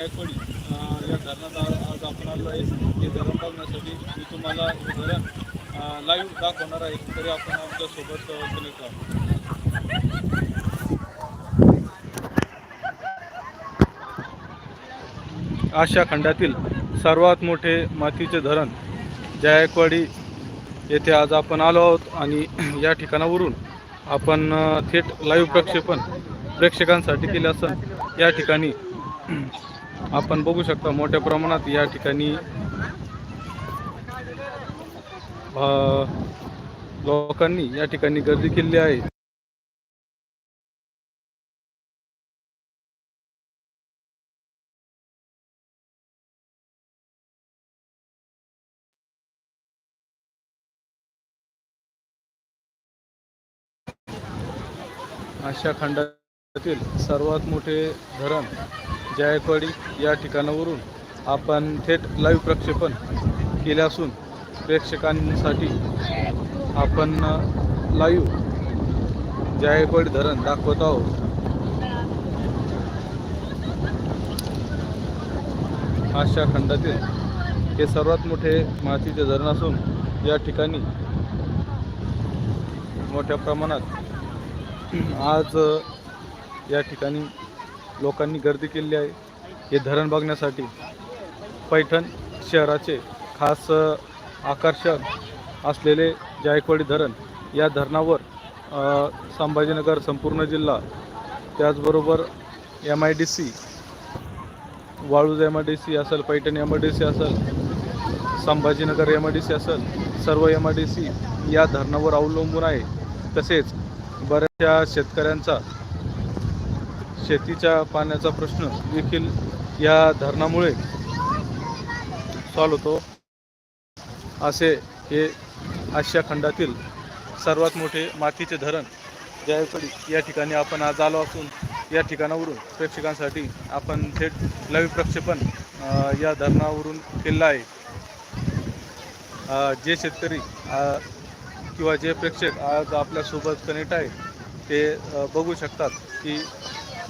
गायकवाडी या धरणात आज आपण आलो आहे हे धरण बघण्यासाठी मी तुम्हाला धरण लाईव्ह दाखवणार आहे. तरी आपण आमच्यासोबत कनेक्ट आहोत आशिया खंडातील सर्वात मोठे मातीचे धरण जायकवाडी येथे आज आपण आलो आहोत आणि या ठिकाणावरून आपण थेट लाईव्ह प्रक्षेपण प्रेक्षकांसाठी केले असं या ठिकाणी आपण बघू शकता मोठ्या प्रमाणात या ठिकाणी लोकांनी या ठिकाणी गर्दी केली आहे. आशिया खंडातील सर्वात मोठे धरण जायकवाडी या ठिकाणावरून आपण थेट लाईव्ह प्रक्षेपण केले असून प्रेक्षकांसाठी आपण लाईव्ह जायकवाडी धरण दाखवत आहोत. आशा खंडातील हे सर्वात मोठे मातीचे धरण असून या ठिकाणी मोठ्या प्रमाणात आज या ठिकाणी लोकांनी गर्दी केली आहे. हे धरण बघण्यासाठी पैठण शहराचे खास आकर्षण असलेले जायकवाडी धरण या धरणावर संभाजीनगर संपूर्ण जिल्हा त्याचबरोबर M I D C Waluj M I D C असेल Paithan M I D C असेल Sambhajinagar M I D C असेल सर्व एम आय डी सी या धरणावर अवलंबून आहे. तसेच बऱ्याचशा शेतकऱ्यांचा शेतीच्या पाण्याचा प्रश्न देखील या धरणामुळे सॉल्व होतो. असे हे आशिया खंडातील सर्वात मोठे मातीचे धरण जायकवाडी या ठिकाणी आपण आज आलो असून या ठिकाणावरून प्रेक्षकांसाठी आपण थेट लाईव्ह प्रक्षेपण या धरणावरून केलं आहे. जे शेतकरी किंवा जे प्रेक्षक आज आपल्यासोबत कनेक्ट आहे ते बघू शकतात की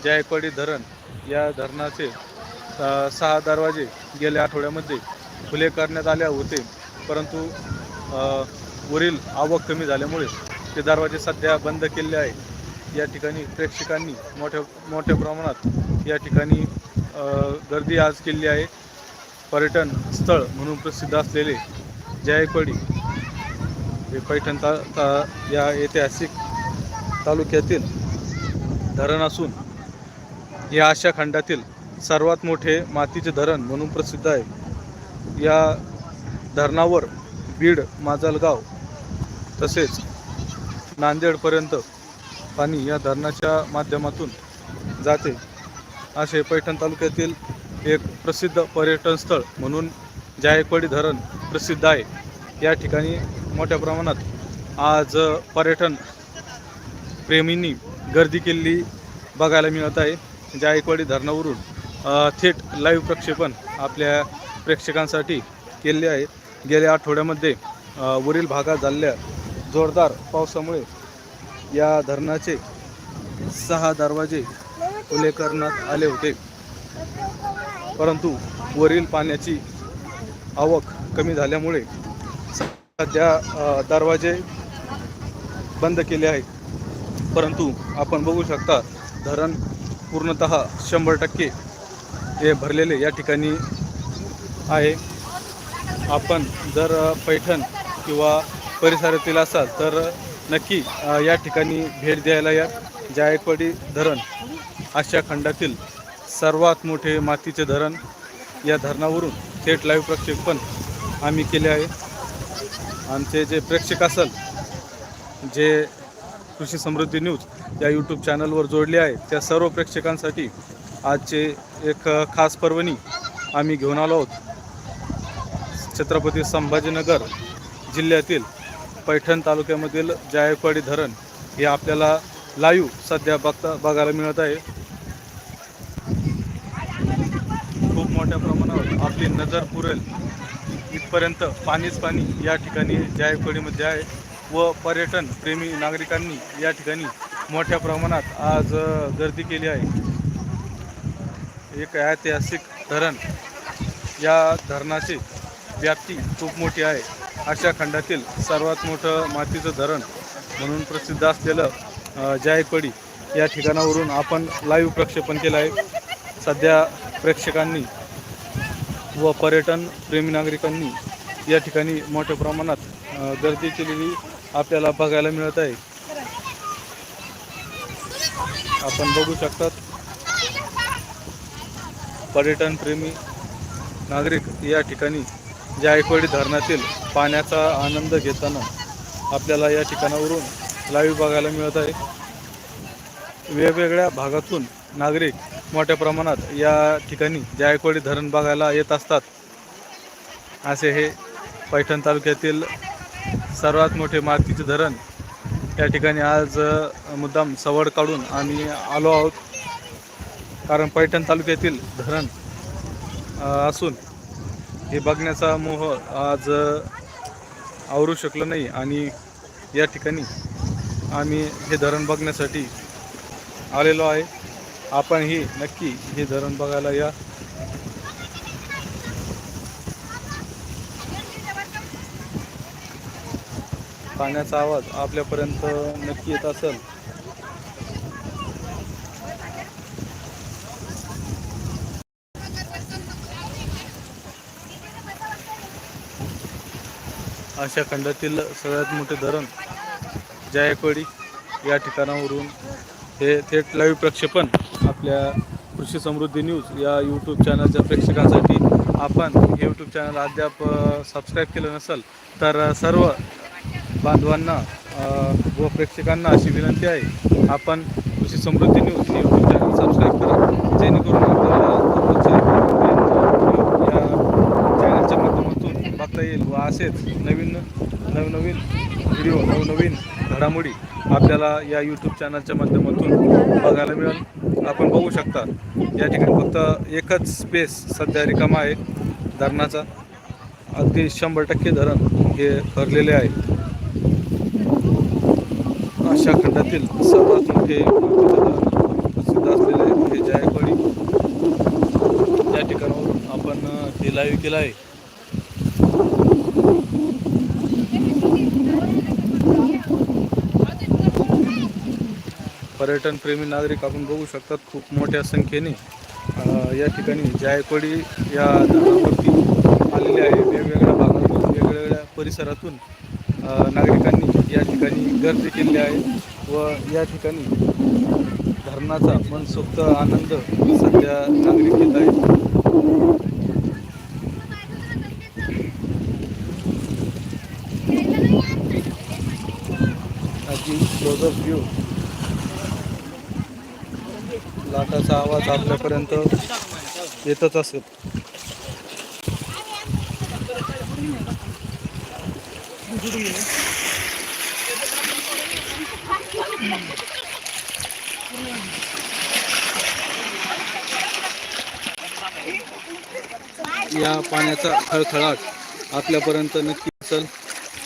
जायकवाडी धरण या धरणाचे सहा दरवाजे गेल्या आठवड्यामध्ये खुले करण्यात आले होते. परंतु वरील आवक कमी झाल्यामुळे ते दरवाजे सध्या बंद केले आहे या ठिकाणी प्रेक्षकांनी मोठ्या मोठ्या प्रमाणात या ठिकाणी गर्दी आज केली आहे. पर्यटन स्थळ म्हणून प्रसिद्ध असलेले जायकवाडी हे पैठण ता, ता या ऐतिहासिक तालुक्यातील धरण असून या आशा खंडातील सर्वात मोठे मातीचे धरण म्हणून प्रसिद्ध आहे. या धरणावर बीड माजलगाव तसेच नांदेडपर्यंत पाणी या धरणाच्या माध्यमातून जाते. असे पैठण तालुक्यातील एक प्रसिद्ध पर्यटन स्थळ म्हणून जायकवाडी धरण प्रसिद्ध आहे. या ठिकाणी मोठ्या प्रमाणात आज पर्यटन प्रेमींनी गर्दी केलेली बघायला मिळत आहे. म्हणजे जायकवाडी धरणावरून थेट लाईव्ह प्रक्षेपण आपल्या प्रेक्षकांसाठी केले आहे गेल्या आठवड्यामध्ये वरील भागात झालेल्या जोरदार पावसामुळे या धरणाचे सहा दरवाजे खुले करण्यात आले होते. परंतु वरील पाण्याची आवक कमी झाल्यामुळे सध्या दरवाजे बंद केले आहेत. परंतु आपण बघू शकता धरण पूर्णतः शंभर टक्के हे भरलेले या ठिकाणी आहे. आपण जर पैठण किंवा परिसरातील असाल तर नक्की या ठिकाणी भेट द्यायला या. जायकवाडी धरण आशिया खंडातील सर्वात मोठे मातीचे धरण या धरणावरून थेट लाईव्ह प्रक्षेपण आम्ही केले आहे. आमचे जे प्रेक्षक असेल जे कृषी समृद्धी न्यूज या यूट्यूब चॅनलवर जोडले आहे. त्या सर्व प्रेक्षकांसाठी आजचे एक खास पर्वणी आम्ही घेऊन आलो आहोत. छत्रपती संभाजीनगर जिल्ह्यातील पैठण तालुक्यामधील जायकवाडी धरण हे आपल्याला लाईव्ह सध्या बघता बघायला मिळत आहे. खूप मोठ्या प्रमाणावर आपली नजर पुरेल. इथपर्यंत पाणीच पाणी या ठिकाणी जायकवाडीमध्ये आहे व पर्यटन प्रेमी नागरिकांनी या ठिकाणी मोठ्या प्रमाणात आज गर्दी केली आहे. एक ऐतिहासिक धरण या धरणाची व्याप्ती खूप मोठी आहे. अशा खंडातील सर्वात मोठं मातीचं धरण म्हणून प्रसिद्ध असलेलं जायकवाडी या ठिकाणावरून आपण लाईव्ह प्रक्षेपण केलं आहे. सध्या प्रेक्षकांनी व पर्यटन प्रेमी नागरिकांनी या ठिकाणी मोठ्या प्रमाणात गर्दी केलेली आपल्याला बघायला मिळत आहे. आपण बघू शकतात. पर्यटन प्रेमी नागरिक या ठिकाणी जायकवाडी धरणातील पाण्याचा आनंद घेताना आपल्याला या ठिकाणावरून लाईव्ह बघायला मिळत आहे. वेगवेगळ्या भागातून नागरिक मोठ्या प्रमाणात या ठिकाणी जायकवाडी धरण बघायला येत असतात. असे हे पैठण तालुक्यातील सर्वात मोठे मातीचे धरण या ठिकाणी आज मुद्दाम सवड काढून आम्ही आलो आहोत. कारण पैठण तालुक्यातील धरण असून हे बघण्याचा मोह आज आवरू शकलो नाही. आणि या ठिकाणी आम्ही हे धरण बघण्यासाठी आलेलो आहे. आपणही नक्की हे धरण बघायला या. पाण्याचा आवाज आपल्यापर्यंत नक्की येत असेल. अशा खंडातील सगळ्यात मोठे धरण जायकवाडी या ठिकाणावरून हे थेट लाईव्ह प्रक्षेपण आपल्या कृषी समृद्धी न्यूज या यूट्यूब चॅनलच्या प्रेक्षकांसाठी. आपण हे यूट्यूब चॅनल अद्याप सबस्क्राईब केलं नसेल तर सर्व बांधवांना व प्रेक्षकांना अशी विनंती आहे आपण Krushi Samruddhi news YouTube channel subscribe करा. जेणेकरून आपल्याला या चॅनलच्या माध्यमातून बघता येईल व असेच नवीन नवनवीन व्हिडिओ नवनवीन घडामोडी आपल्याला या यूट्यूब चॅनलच्या माध्यमातून बघायला मिळेल. आपण बघू शकता या ठिकाणी फक्त एकच स्पेस सध्या रिकामा आहे धरणाचा. अगदी शंभर टक्के धरण हे भरलेले आहे. अशा खंडातील सर्वात मोठे प्रसिद्ध असलेले हे जायकवाडी. या ठिकाणावरून आपण हे लाईव्ह केलं आहे. पर्यटन प्रेमी नागरिक आपण बघू शकतात खूप मोठ्या संख्येने. या ठिकाणी जायकवाडी या धरणावरती आलेले आहे. वेगवेगळ्या भागातून वेगवेगळ्या परिसरातून नागरिकांनी या ठिकाणी गर्दी केली आहे व या ठिकाणी धरणाचा मनसोक्त आनंद सध्या नागरिक घेत आहेत. अगदी क्लोजअप व्ह्यू लाटाचा आवाज आपल्यापर्यंत येतच असेल या पाण्याचा खळखळाट आपल्यापर्यंत नक्की असेल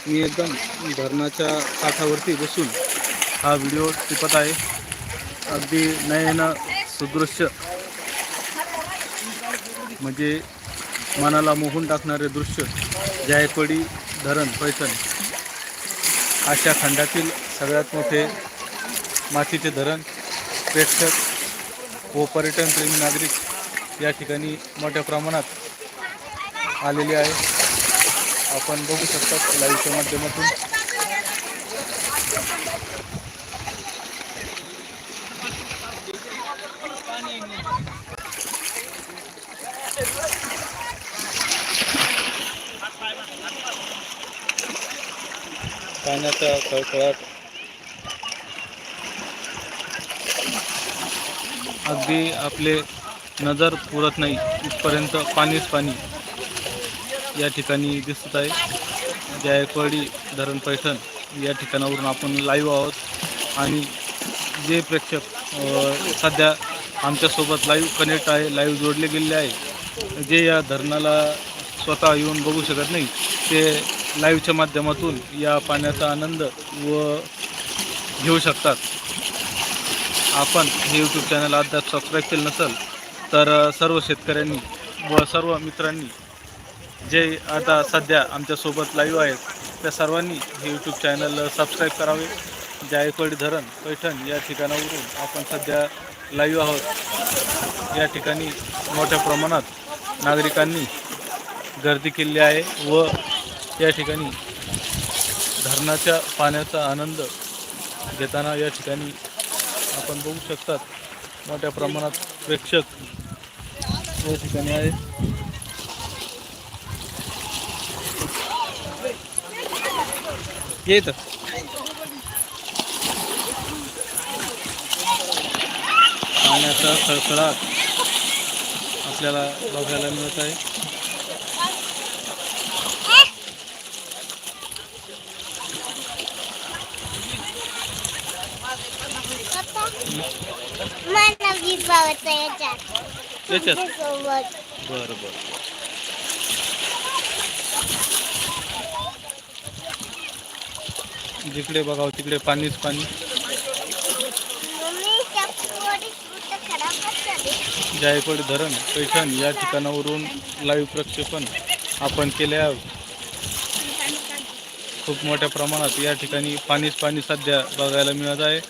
मी एकदम धरणाच्या काठावरती बसून हा व्हिडिओ टिपत आहे. अगदी नयन सुदृश्य. म्हणजे मनाला मोहून टाकणारे दृश्य. जायकवाडी धरण पैठण अशा खंडातील सगळ्यात मोठे मातीचे धरण प्रेक्षक व पर्यटन प्रेमी नागरिक या ठिकाणी मोठ्या प्रमाणात आलेले आहे. आपण बघू शकता लाईव्हच्या माध्यमातून. पाण्याचा खळखळाट. अगदी आपले नजर पुरत नाही इथपर्यंत पाणीच पाणी या ठिकाणी दिसत आहे. जायकवाडी धरण पैठण या ठिकाणावरून आपण लाईव्ह आहोत. आणि जे प्रेक्षक सध्या आमच्यासोबत लाईव्ह कनेक्ट आहे लाईव्ह जोडले गेलेले आहे जे या धरणाला स्वतः येऊन बघू शकत नाही ते लाईव्हच्या माध्यमातून या पाण्याचा आनंद व घेऊ शकतात. आपण हे यूट्यूब चॅनल अद्याप सबस्क्राईब केलं नसेल तर सर्व शेतकऱ्यांनी व सर्व मित्रांनी जे आता सध्या आमच्यासोबत लाईव्ह आहेत त्या सर्वांनी हे यूट्यूब चॅनल सबस्क्राईब करावे. जायकवाडी धरण पैठण या ठिकाणावरून आपण सध्या लाईव्ह आहोत. या ठिकाणी मोठ्या प्रमाणात नागरिकांनी गर्दी केली आहे व या ठिकाणी धरणाच्या पाण्याचा आनंद घेताना या ठिकाणी आपण बघू शकतात. मोठ्या प्रमाणात प्रेक्षक या ठिकाणी आहे येत पाण्याचा खळखळाट आपल्याला बघायला मिळत आहे. मला गीत याच्यात? याच्यात सोबत बरं बरं जिकडे बघावं तिकडे पाणीच पाणी. मम्मी जायकवाडी धरण पैठण या ठिकाणावरून लाईव्ह प्रक्षेपण आपण केले आहोत खूप मोठ्या प्रमाणात या ठिकाणी पाणीच पाणी सध्या बघायला मिळत आहे.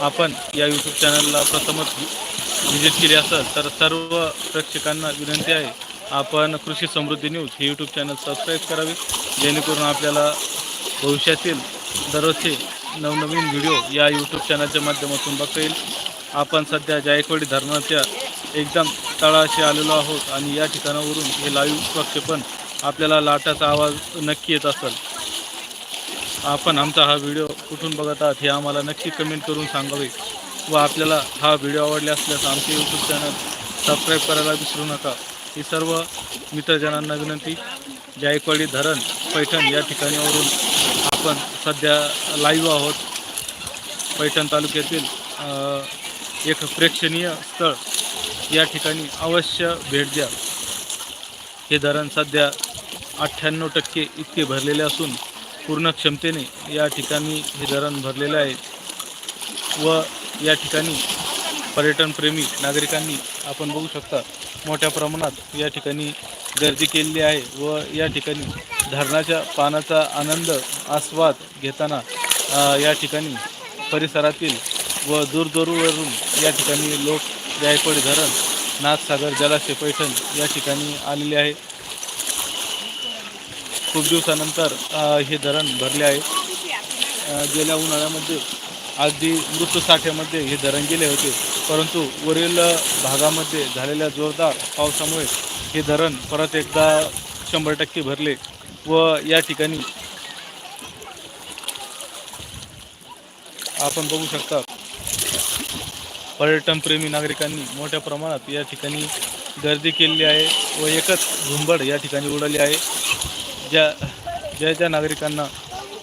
आपण या यूट्यूब चॅनलला प्रथमच व्हिजिट केली असेल तर सर्व प्रेक्षकांना विनंती आहे आपण कृषी समृद्धी न्यूज हे यूट्यूब चॅनल सबस्क्राईब करावे जेणेकरून आपल्याला भविष्यातील दररोजचे नवनवीन व्हिडिओ या यूट्यूब चॅनलच्या माध्यमातून बघता येईल. आपण सध्या जायकवाडी धरणाच्या एकदम तळाशी आलेलो आहोत आणि या ठिकाणावरून हे लाईव्ह प्रक्षेपण आपल्याला लाटाचा आवाज नक्की येत असेल. आपण आमचा हा व्हिडिओ कुठून बघत आहात हे आम्हाला नक्की कमेंट करून सांगावे व आपल्याला हा व्हिडिओ आवडला असल्यास आमचे यूट्यूब चॅनल सबस्क्राईब करायला विसरू नका. ही सर्व मित्रजनांना विनंती. जायकवाडी धरण पैठण या ठिकाणीवरून आपण सध्या लाईव्ह आहोत. पैठण तालुक्यातील एक प्रेक्षणीय स्थळ या ठिकाणी अवश्य भेट द्या. हे धरण सध्या अठ्ठ्याण्णव टक्के इतके भरलेले असून पूर्ण क्षमतेने या ठिकाणी हे धरण भरलेलं आहे व या ठिकाणी पर्यटनप्रेमी नागरिकांनी आपण बघू शकता मोठ्या प्रमाणात या ठिकाणी गर्दी केलेली आहे व या ठिकाणी धरणाच्या पाण्याचा आनंद आस्वाद घेताना या ठिकाणी परिसरातील व दूरदूरवरून या ठिकाणी लोक जायकवाडी धरण नाथसागर जलाशय पैठण या ठिकाणी आलेले आहे. खूप दिवसानंतर हे धरण भरले आहे. गेल्या उन्हाळ्यामध्ये अगदी मृत साठ्यामध्ये हे धरण गेले होते. परंतु वरील भागामध्ये झालेल्या जोरदार पावसामुळे हे धरण परत एकदा शंभर टक्के भरले व या ठिकाणी आपण बघू शकता पर्यटनप्रेमी नागरिकांनी मोठ्या प्रमाणात या ठिकाणी गर्दी केलेली आहे व एकच झुंबड या ठिकाणी उडाली आहे. ज्या ज्या ज्या नागरिकांना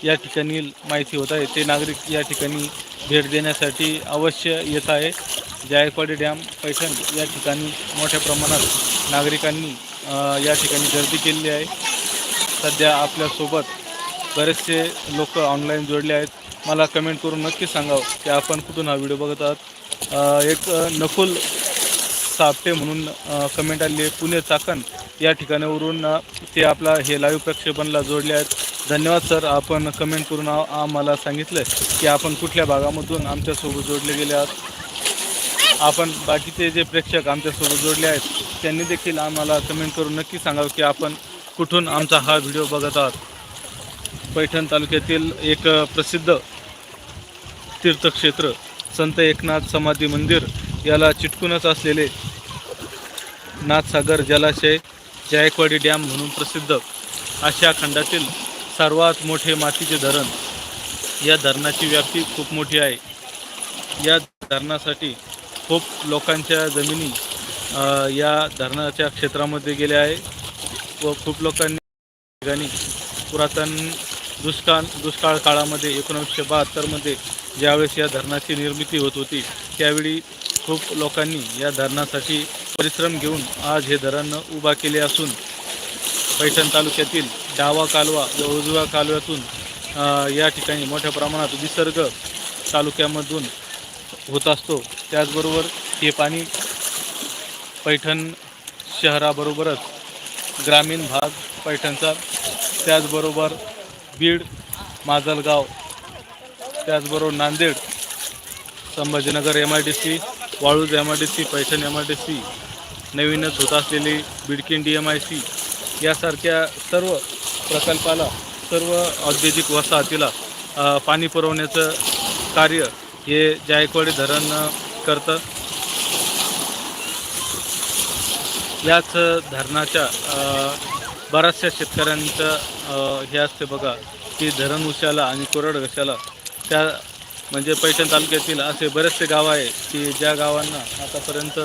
या ठिकाणी माहिती होत आहे ते नागरिक या ठिकाणी भेट देण्यासाठी अवश्य येत आहे. जायकवाडी डॅम पैठण या ठिकाणी मोठ्या प्रमाणात नागरिकांनी या ठिकाणी गर्दी केलेली आहे. सध्या आपल्यासोबत बरेचसे लोक ऑनलाईन जोडले आहेत. मला कमेंट करून नक्की सांगावं की आपण कुठून हा व्हिडिओ बघत आहात? एक नकुल सापटे म्हणून कमेंट आली आहे. पुणे चाकण या ठिकाणावरून ते आपला हे लाईव्ह प्रक्षेपणला जोडले आहेत. धन्यवाद सर आपण कमेंट करून आम्हाला सांगितलं की आपण कुठल्या भागामधून आमच्यासोबत जोडले गेले आहात. आपण बाकीचे जे प्रेक्षक आमच्यासोबत जोडले आहेत त्यांनी देखील आम्हाला कमेंट करून नक्की सांगावं की आपण कुठून आमचा हा व्हिडिओ बघत आहात. पैठण तालुक्यातील एक प्रसिद्ध तीर्थक्षेत्र संत एकनाथ समाधी मंदिर याला चिटकूनच असलेले नाथसागर जलाशय जायकवाडी डॅम म्हणून प्रसिद्ध. आशिया खंडातील सर्वात मोठे मातीचे धरण या धरणाची व्याप्ती खूप मोठी आहे. या धरणासाठी खूप लोकांच्या जमिनी या धरणाच्या क्षेत्रामध्ये गेल्या आहे व खूप लोकांनी ठिकाणी पुरातन दुष्काळ दुष्काळ काळामध्ये एकोणीसशे बहात्तरमध्ये ज्यावेळेस या धरणाची निर्मिती होत होती त्यावेळी खूप लोकांनी या धरणासाठी परिश्रम घेऊन आज हे धरण उभा केले असून पैठण तालुक्यातील डावा कालवा व उजव्या कालव्यातून या ठिकाणी मोठ्या प्रमाणात विसर्ग तालुक्यामधून होत असतो. त्याचबरोबर हे पाणी पैठण शहराबरोबरच ग्रामीण भाग पैठणचा त्याचबरोबर बीड माजलगाव त्याचबरोबर Nanded Sambhajinagar M I D C Waluj M R D C Paithan M R D C नवीनच होत असलेली Bidkin D M I C यासारख्या सर्व प्रकल्पाला सर्व औद्योगिक वसाहतीला पाणी पुरवण्याचं कार्य हे जायकवाडी धरण करतं. याच धरणाच्या बऱ्याचशा शेतकऱ्यांचं हे असते बघा की धरण उशाला आणि कोरड घशाला त्या म्हणजे पैठण तालुक्यातील असे बरेचसे गाव आहे की ज्या गावांना आतापर्यंत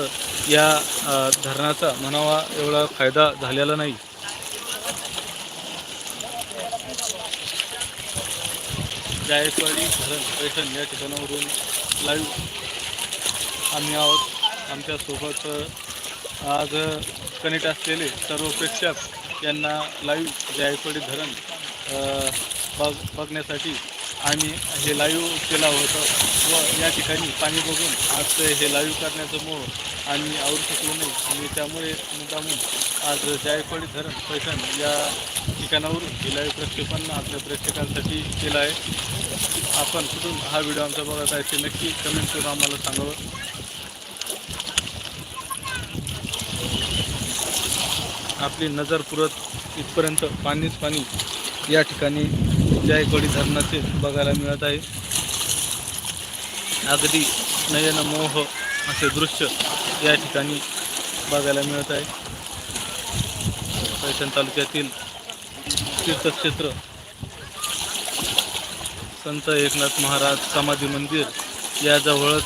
या धरणाचा म्हणावा एवढा फायदा झालेला नाही. जायकवाडी धरण पैठण या ठिकाणावरून लाईव्ह आम्ही आहोत. आमच्यासोबत आज कनेक्ट असलेले सर्व प्रेक्षक यांना लाईव्ह जायकवाडी धरण बघ बघण्यासाठी आम्ही हे लाईव्ह केला होतं. व या ठिकाणी पाणी बघून आज हे लाईव्ह करण्याचं मोह आम्ही आवरू शकलो नाही. आणि त्यामुळे मुद्दामून आज जायकवाडी धरण पैठण या ठिकाणावरून हे लाईव्ह प्रक्षेपण आपल्या प्रेक्षकांसाठी केलं आहे. आपण कुठून हा व्हिडिओ आमचा बघत आहे ते नक्की कमेंट करून आम्हाला सांगावं. आपली नजर पुरत इथपर्यंत पाणीच पाणी या ठिकाणी जायकवाडी धरणाचे बघायला मिळत आहे. अगदी नयन मोह असे दृश्य या ठिकाणी बघायला मिळत आहे. पैठण तालुक्यातील तीर्थक्षेत्र संत एकनाथ महाराज समाधी मंदिर याजवळच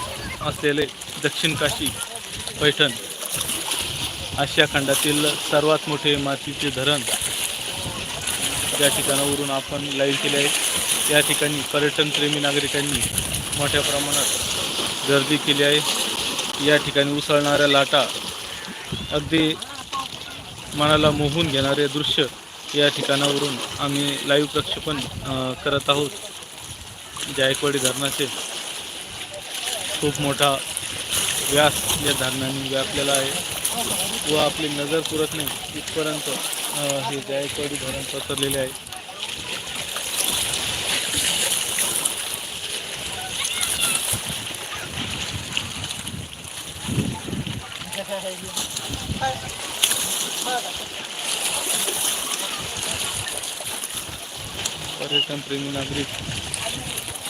असलेले दक्षिण काशी पैठण आशिया खंडातील सर्वात मोठे मातीचे धरण ज्या ठिकाणावरून आपण लाईव्ह केले आहे या ठिकाणी पर्यटनप्रेमी नागरिकांनी मोठ्या प्रमाणात गर्दी केली आहे. या ठिकाणी उसळणाऱ्या लाटा अगदी मनाला मोहून घेणारे दृश्य या ठिकाणावरून आम्ही लाईव्ह प्रक्षेपण करत आहोत. जायकवाडी धरणाचे खूप मोठा व्यास या धरणाने व्यापलेला आहे व आपली नजर पुरत नाही इथपर्यंत हे जायकवाडी धरण पसरलेले आहे. पर्यटनप्रेमी नागरिक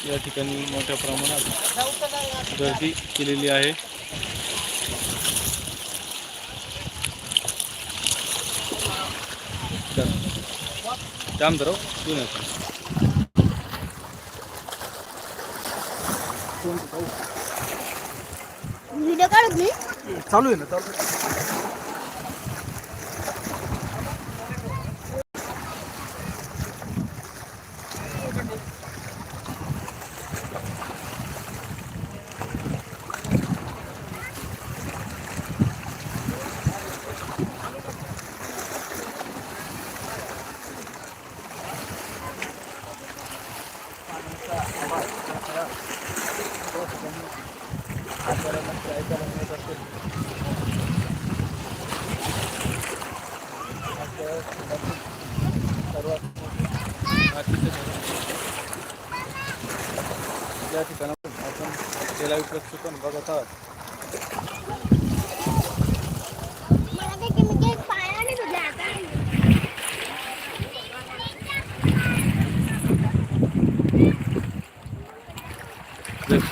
या मोठ्या प्रमाणात गर्दी केलेली आहे. तू नाही व्हिडिओ काढत मी चालू आहे ना चालू या ठिकाणावरून आपण त्याला प्रक्षेपण बघत आहात मला ते केमिकल पायाने तुझ्या आता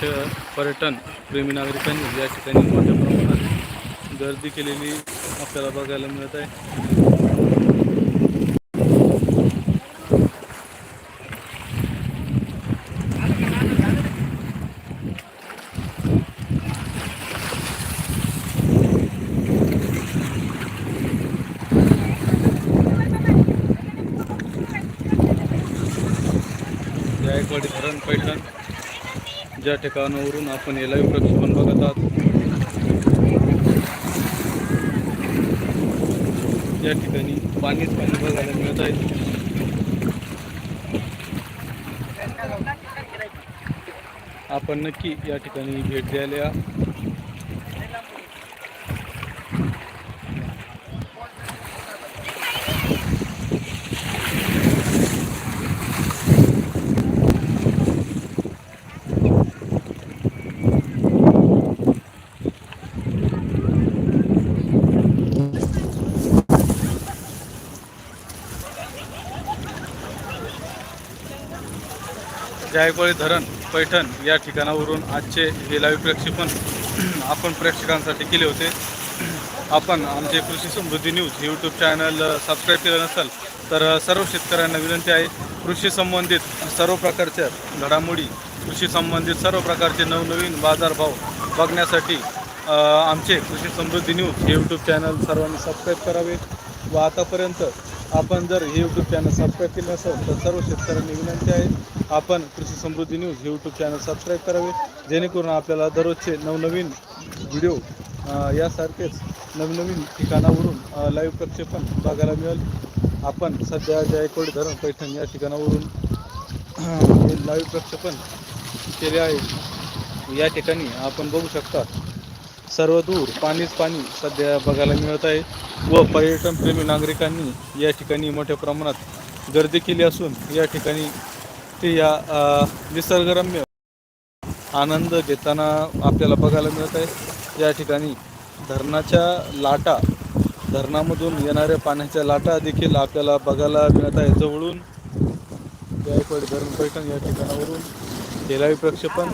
दक्ष पर्यटन प्रेमी नागरिकांनी या ठिकाणी मोठ्या प्रमाणात गर्दी केलेली आपल्याला बघायला मिळत आहे. धरण पैठण. ज्या ठिकाणावरून आपण हे लाईव्ह प्रक्षेपण बघत आहात या ठिकाणी पाणीच पाणी बघायला मिळत आहे. आपण नक्की या ठिकाणी भेट द्यायला जायकवाडी धरण पैठण या ठिकाणावरून आजचे हे लाईव्ह प्रक्षेपण आपण प्रेक्षकांसाठी केले होते. आपण आमचे कृषी समृद्धी न्यूज हे यूट्यूब चॅनल सबस्क्राईब केलं नसेल तर सर्व शेतकऱ्यांना विनंती आहे कृषी संबंधित सर्व प्रकारच्या घडामोडी कृषी संबंधित सर्व प्रकारचे नवनवीन बाजारभाव बघण्यासाठी आमचे कृषी समृद्धी न्यूज हे यूट्यूब चॅनल सर्वांनी सबस्क्राईब करावे. व आतापर्यंत आपण जर हे यूट्यूब चॅनल सबस्क्राईब केलं नसेल तर सर्व शेतकऱ्यांनी विनंती आहे आपण कृषी समृद्धी न्यूज हे यूट्यूब चॅनल सबस्क्राईब करावे जेणेकरून आपल्याला दररोजचे नवनवीन व्हिडिओ यासारखेच नवनवीन ठिकाणावरून लाईव्ह प्रक्षेपण बघायला मिळेल. आपण सध्या जायकवाडी धरण पैठण या ठिकाणावरून लाईव्ह प्रक्षेपण केले आहे. या ठिकाणी आपण बघू शकता सर्व दूर पाणीच पाणी सध्या बघायला मिळत आहे व पर्यटनप्रेमी नागरिकांनी या ठिकाणी मोठ्या प्रमाणात गर्दी केली असून या ठिकाणी ते या निसर्गरम्य आनंद घेताना आपल्याला बघायला मिळत आहे. या ठिकाणी धरणाच्या लाटा धरणामधून येणाऱ्या पाण्याच्या लाटा देखील आपल्याला बघायला मिळत आहे. जवळून गायकवाडी धरण पैठण या ठिकाणावरून हे प्रक्षेपण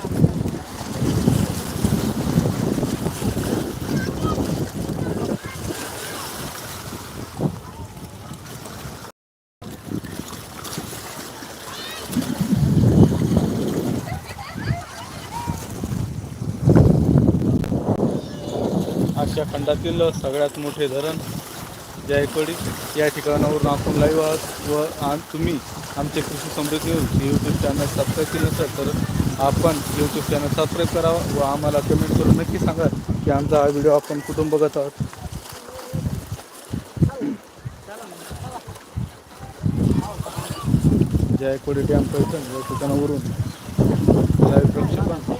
खंडातील सगळ्यात मोठे धरण जायकवाडी. या ठिकाणावरून आपण लाईव्ह आहात व आम तुम्ही आमचे Krushi Samruddhi news YouTube channel subscribe केलं नसेल तर आपण यूट्यूब चॅनल सबस्क्राईब करावा व आम्हाला कमेंट करून नक्की सांगा की आमचा हा व्हिडिओ आपण कुठून बघत आहात. जायकवाडी डॅम पैठण या ठिकाणावरून लाईव्ह प्रक्षेपण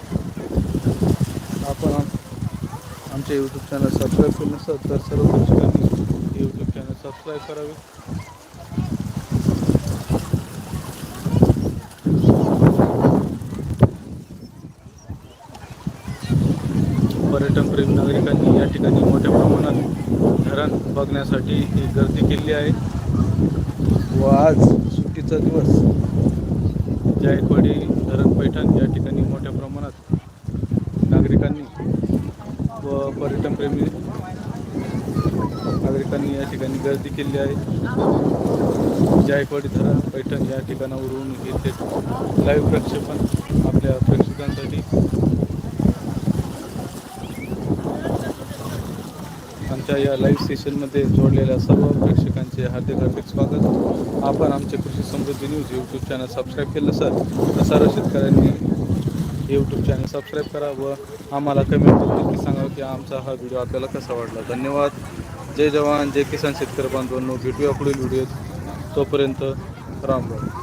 आपण आम- आमचे यूट्यूब चॅनल सबस्क्राईब केलं नसतं तर सर्व प्रेक्षकांनी यूट्यूब चॅनल सबस्क्राईब करावे. पर्यटनप्रेमी नागरिकांनी या ठिकाणी मोठ्या प्रमाणात धरण बघण्यासाठी ही गर्दी केली आहे. व आज सुट्टीचा दिवस. जायकवाडी धरण पैठण या ठिकाणी मोठ्या प्रमाणात नागरिकांनी पर्यटनप्रेमी. नागरिकांनी या ठिकाणी गर्दी केली आहे. जायकवाडी धरण पैठण या ठिकाणावरून येथे लाईव्ह प्रक्षेपण आपल्या प्रेक्षकांसाठी. आमच्या या लाईव्ह सेशनमध्ये जोडलेल्या सर्व प्रेक्षकांचे हार्दिक हार्दिक स्वागत. आपण आमचे Krushi Samruddhi news YouTube channel subscribe केलं सर तर सर्व शेतकऱ्यांनी यूट्यूब चॅनल सबस्क्राईब करा व आम्हाला कमेंट करून नक्की सांगा की आमचा हा व्हिडिओ आपल्याला कसा वाटला. धन्यवाद. जय जवान. जय किसान शेतकरी बांधवांनो. भेटूया पुढील व्हिडिओत तोपर्यंत राम राम.